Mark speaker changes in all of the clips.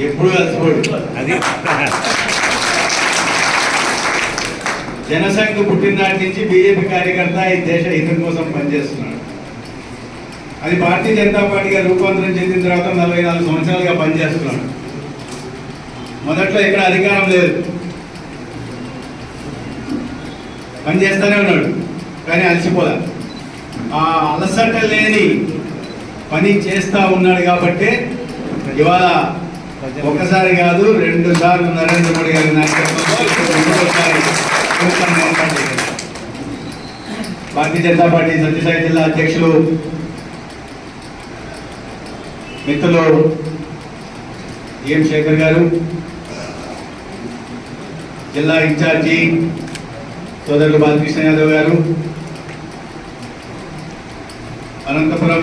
Speaker 1: ఎప్పుడు కలిసిపోడు.
Speaker 2: అది.
Speaker 1: జనసంఘ పుట్టిననాటి నుంచి బీజేపీ కార్యకర్త ఈ దేశ హితం కోసం పనిచేస్తున్నాడు. అది భారతీయ జనతా పార్టీగా రూపాంతరం చెందిన తర్వాత నలభై నాలుగు సంవత్సరాలుగా పనిచేస్తున్నాడు. మొదట్లో ఎక్కడ అధికారం లేదు. పని చేస్తూనే ఉన్నాడు కానీ అలసిపోలే. ఆ అలసట లేని పని చేస్తా ఉన్నాడు కాబట్టి ఇవాళ ఒకసారి కాదు రెండు సార్లు నరేంద్ర మోడీ గారి నాయకత్వంలో భారతీయ జనతా పార్టీ సత్యసాయి జిల్లా అధ్యక్షులు మిత్రులు ఏం శేఖర్ గారు జిల్లా ఇన్ఛార్జి సోదరులు బాలకృష్ణ యాదవ్ గారు అనంతపురం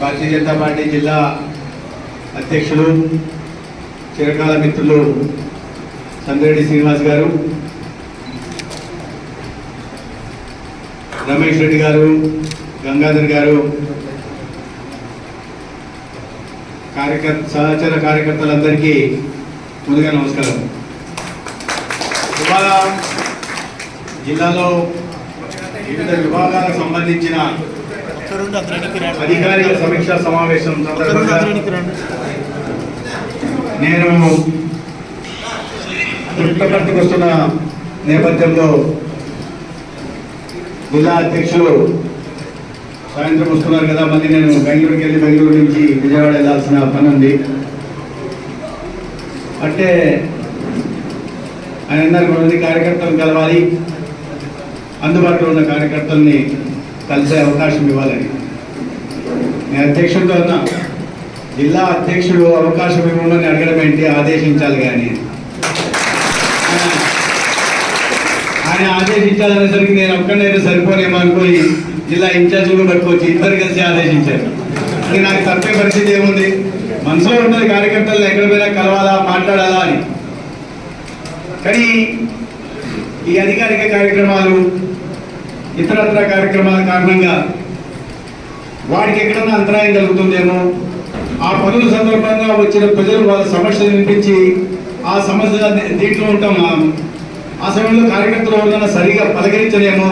Speaker 1: భారతీయ జనతా పార్టీ జిల్లా అధ్యక్షులు చిరకాల మిత్రులు సంగారెడ్డి శ్రీనివాస్ గారు రమేష్ రెడ్డి గారు గంగాధర్ గారు కార్యకర్త సహచర కార్యకర్తలందరికీ ముందుగా నమస్కారం. ఇవాళ జిల్లాలో వివిధ విభాగాలకు సంబంధించిన అధికారిక సమీక్షా సమావేశం సందర్భంగా నేను పుట్టపర్తికి వస్తున్న నేపథ్యంలో జిల్లా అధ్యక్షులు సాయంత్రం వస్తున్నారు కదా మళ్ళీ నేను బెంగళూరుకి వెళ్ళి బెంగళూరు నుంచి విజయవాడ వెళ్ళాల్సిన పని ఉంది అంటే ఆయన అన్నారు కొంతమంది కార్యకర్తలను కలవాలి అందుబాటులో ఉన్న కార్యకర్తల్ని కలిసే అవకాశం ఇవ్వాలని. నేను అధ్యక్షుడితో అన్నా జిల్లా అధ్యక్షుడు అవకాశం ఇవ్వమని అడగడం ఏంటి? ఆదేశించాలి కానీ ఆయన- ఆదేశించాలనేసరికి నేను ఒక్కడైనా సరిపోనేమో అనుకోని జిల్లా కూడా పట్టుకొచ్చి ఇద్దరు కలిసి ఆదేశించారు. అది నాకు తప్పే పరిస్థితి ఏముంది? మనసులో ఉన్నది కార్యకర్తలను ఎక్కడ పోయినా కలవాలా మాట్లాడాలా అని. కానీ ఈ అధికారిక కార్యక్రమాలు ఇతరత్ర కార్యక్రమాల కారణంగా వాడికి ఎక్కడన్నా అంతరాయం కలుగుతుందేమో ఆ పనుల సందర్భంగా వచ్చిన ప్రజలు వాళ్ళ సమస్యలు వినిపించి ఆ సమస్య దీంట్లో ఉంటాం ఆ- ఆ సమయంలో కార్యకర్తలు ఎవరైనా సరిగా పలకరించలేమో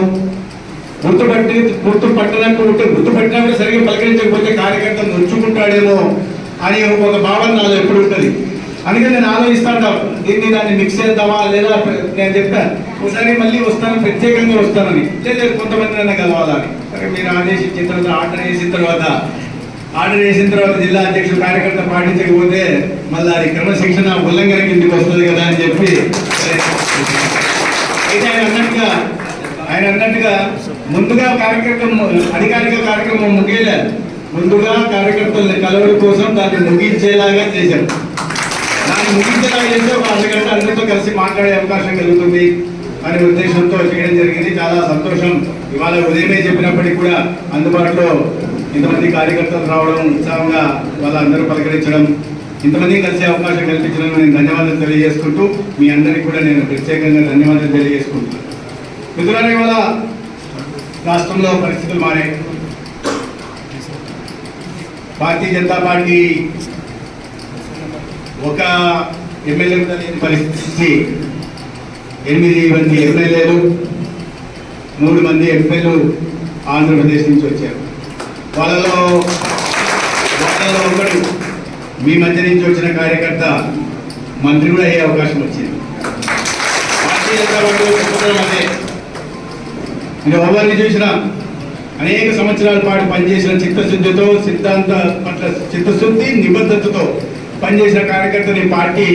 Speaker 1: గుర్తుపట్టి గుర్తుపట్టనట్టు ఉంటే గుర్తుపట్టినప్పుడు సరిగా పలకరించకపోతే కార్యకర్త నొచ్చుకుంటాడేమో అని ఒక భావన నాలో ఎప్పుడు ఉంటుంది. అందుకని నేను ఆలోచిస్తాను దీన్ని దాన్ని మిక్స్ చేద్దామా లేదా నేను చెప్పాను. ఒకసారి మళ్ళీ వస్తాను ప్రత్యేకంగా వస్తానని. లేదా కొంతమంది నన్ను కలవాలని. సరే మీరు ఆదేశించిన తర్వాత ఆర్డర్ చేసిన తర్వాత ఆర్డర్ చేసిన తర్వాత జిల్లా అధ్యక్షుడు కార్యకర్త పాటించకపోతే మళ్ళీ అది క్రమశిక్షణ ఉల్లంఘన కిందికి వస్తుంది కదా అని చెప్పి అయితే ఆయన అన్నట్టుగా ఆయన అన్నట్టుగా ముందుగా కార్యక్రమం అధికారిక కార్యక్రమం ముగియలేదు. ముందుగా కార్యకర్తల్ని కలవడం కోసం దాన్ని ముగించేలాగా చేశారు. దాన్ని ముగించేలాగా ఒక అర్ధగంట అందరితో కలిసి మాట్లాడే అవకాశం కలుగుతుంది. అనే ఉద్దేశంతో చేయడం జరిగింది. చాలా సంతోషం. ఇవాళ ఉదయమే చెప్పినప్పటికీ కూడా అందుబాటులో ఇంతమంది కార్యకర్తలు రావడం ఉత్సాహంగా వాళ్ళందరూ పలకరించడం ఇంతమంది కలిసే అవకాశం కల్పించడం నేను ధన్యవాదాలు తెలియజేసుకుంటూ మీ అందరికీ కూడా నేను ప్రత్యేకంగా ధన్యవాదాలు తెలియజేసుకుంటున్నాను. మిత్రులనే ఇవాళ రాష్ట్రంలో పరిస్థితులు మారాయి. భారతీయ జనతా పార్టీ ఒక ఎమ్మెల్యే కూడా లేని పరిస్థితి. ఎనిమిది మంది ఎమ్మెల్యేలు మూడు మంది ఎంపీలు ఆంధ్రప్రదేశ్ నుంచి వచ్చారు. వాళ్ళలో వాళ్ళలో ఒకడు మీ మధ్య నుంచి వచ్చిన కార్యకర్త మంత్రి కూడా అయ్యే అవకాశం వచ్చింది. పార్టీ అదే. మీరు ఎవరిని చూసినా అనేక సంవత్సరాల పాటు పనిచేసిన చిత్తశుద్ధితో సిద్ధాంత పట్ల చిత్తశుద్ధి నిబద్ధతతో పనిచేసిన కార్యకర్తని పార్టీ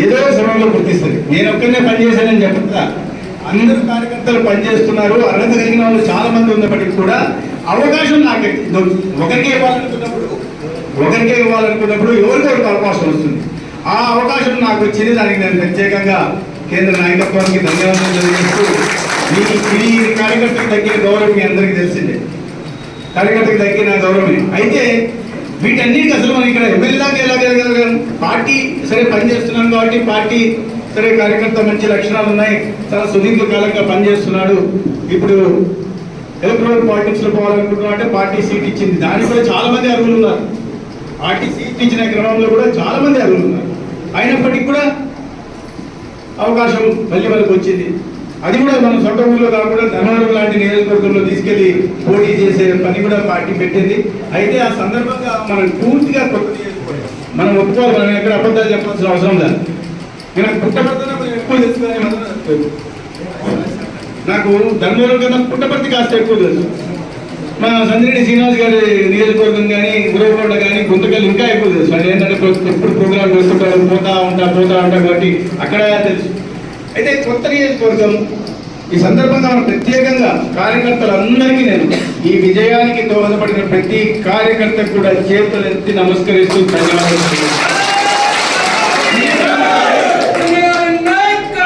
Speaker 1: ఏదో సమయంలో గుర్తిస్తుంది. నేను ఒక్కనే పనిచేశానని చెప్తా అందరూ కార్యకర్తలు పనిచేస్తున్నారు అర్హత కలిగిన వాళ్ళు చాలా మంది ఉన్నప్పటికీ కూడా అవకాశం నాకు. ఒకరికి ఇవ్వాలనుకున్నప్పుడు ఒకరికే ఇవ్వాలనుకున్నప్పుడు ఎవరికో అవకాశం వస్తుంది. ఆ అవకాశం నాకు వచ్చింది. దానికి నేను ప్రత్యేకంగా కేంద్ర నాయకత్వానికి ధన్యవాదాలు తెలియజేస్తూ మీ ఈ కార్యకర్తకు తగ్గిన గౌరవం మీ అందరికీ తెలిసిందే. కార్యకర్తకు తగ్గిన గౌరవమే. అయితే వీటన్నిటికీ అసలు మనం ఇక్కడ ఎమ్మెల్యే దాకా ఎలా పార్టీ సరే పనిచేస్తున్నాం కాబట్టి పార్టీ సరే కార్యకర్త మంచి లక్షణాలు ఉన్నాయి. చాలా సుదీర్ఘ కాలంగా పనిచేస్తున్నాడు. ఇప్పుడు ఎలక్ట్రానిక్ పాలిటిక్స్లో పోవాలనుకుంటున్నా అంటే పార్టీ సీట్ ఇచ్చింది. దానికి కూడా చాలా మంది అర్హులు ఉన్నారు. పార్టీ సీట్ ఇచ్చిన క్రమంలో కూడా చాలా మంది అర్హులు ఉన్నారు. అయినప్పటికీ కూడా అవకాశం మళ్ళీ వాళ్ళకి వచ్చింది. అది కూడా మన సొంత ఊళ్ళో కాకుండా ధర్మవరం లాంటి నియోజకవర్గంలో తీసుకెళ్ళి పోటీ చేసే పని కూడా పార్టీ పెట్టింది. అయితే ఆ సందర్భంగా మనం పూర్తిగా కొత్త మనం ఒప్పుకోవాలి మనం ఎక్కడ అబద్ధాలు చెప్పాల్సిన అవసరం లేదు. నేను పుట్టపర్తిన ఎక్కువ తెలుసు నాకు ధర్మవరం కన్నా పుట్టపర్తి కాస్త ఎక్కువ తెలుసు. మన సంజరెడ్డి శ్రీనివాస్ గారి నియోజకవర్గం కానీ గురవకొండ కానీ గుంతకల్ ఇంకా ఎక్కువ తెలుసు. అంటే ఏంటంటే ఎప్పుడు ప్రోగ్రామ్ చేస్తుంటారు పోతా ఉంటా పోతా ఉంటా కాబట్టి అక్కడ తెలుసు. అయితే కొత్త నియోజకవర్గం ఈ సందర్భంగా మనం ప్రత్యేకంగా కార్యకర్తలందరికీ నేను ఈ విజయానికి దోహదపడిన ప్రతి కార్యకర్తకు కూడా చేతులు ఎత్తి నమస్కరిస్తూ ధన్యవాదాలు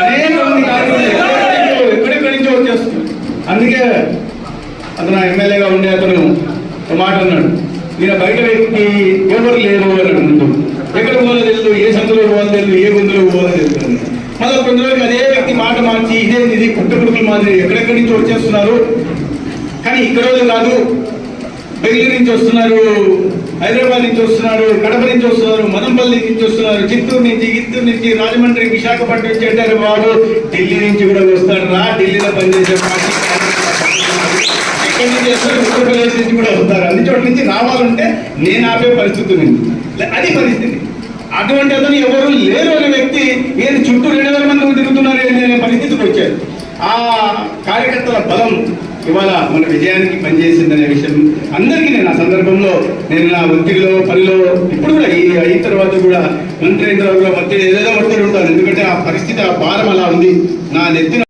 Speaker 1: అనేక ఎక్కడెక్కడి నుంచో వచ్చేస్తుంది అందుకే అతను ఎమ్మెల్యేగా ఉండే అతను ఒక మాట అన్నాడు. ఈయన బయట వ్యక్తి ఎవరు లేరు అని ముందు ఎక్కడ పోలో ఏ సందులో పోవాలి తెలుసు ఏ గుందులో పోవాలి తెలుసు మళ్ళీ కొన్ని అదే వ్యక్తి మాట మార్చి ఇదే ఇది పుట్టపుడుకుల మాదిరి ఎక్కడెక్కడి నుంచి వచ్చేస్తున్నారు? కానీ ఇక్కడ కాదు. బెంగళూరు నుంచి వస్తున్నారు హైదరాబాద్ నుంచి వస్తున్నారు కడప నుంచి వస్తున్నారు మదంపల్లి నుంచి వస్తున్నారు చిత్తూరు నుంచి గిత్తూరు నుంచి రాజమండ్రి విశాఖపట్నం నుంచి అంటారు బాబు. ఢిల్లీ నుంచి కూడా వస్తాడు రా ఢిల్లీలో పనిచేసే పార్టీ ఎక్కడి నుంచి వస్తారు ఉత్తరప్రదేశ్ నుంచి కూడా వస్తారు. అన్ని చోట్ల నుంచి రావాలంటే నేను ఆపే పరిస్థితి ఉంది. అది పరిస్థితి. అటువంటి అతను ఎవరు లేరు అనే వ్యక్తి ఏది చుట్టూ రెండు వేల మంది తిరుగుతున్నారు ఏంటి అనే పరిస్థితికి వచ్చారు. ఆ కార్యకర్తల బలం ఇవాళ మన విజయానికి పనిచేసిందనే విషయం అందరికీ నేను ఆ సందర్భంలో నేను నా ఒత్తిడిలో పనిలో ఇప్పుడు కూడా ఈ అయిన తర్వాత కూడా మంత్రి అయిన తర్వాత కూడా ఒత్తిడి ఏదేదో ఒత్తిడి ఉంటాను ఎందుకంటే ఆ పరిస్థితి ఆ భారం అలా ఉంది. నా నెత్తిన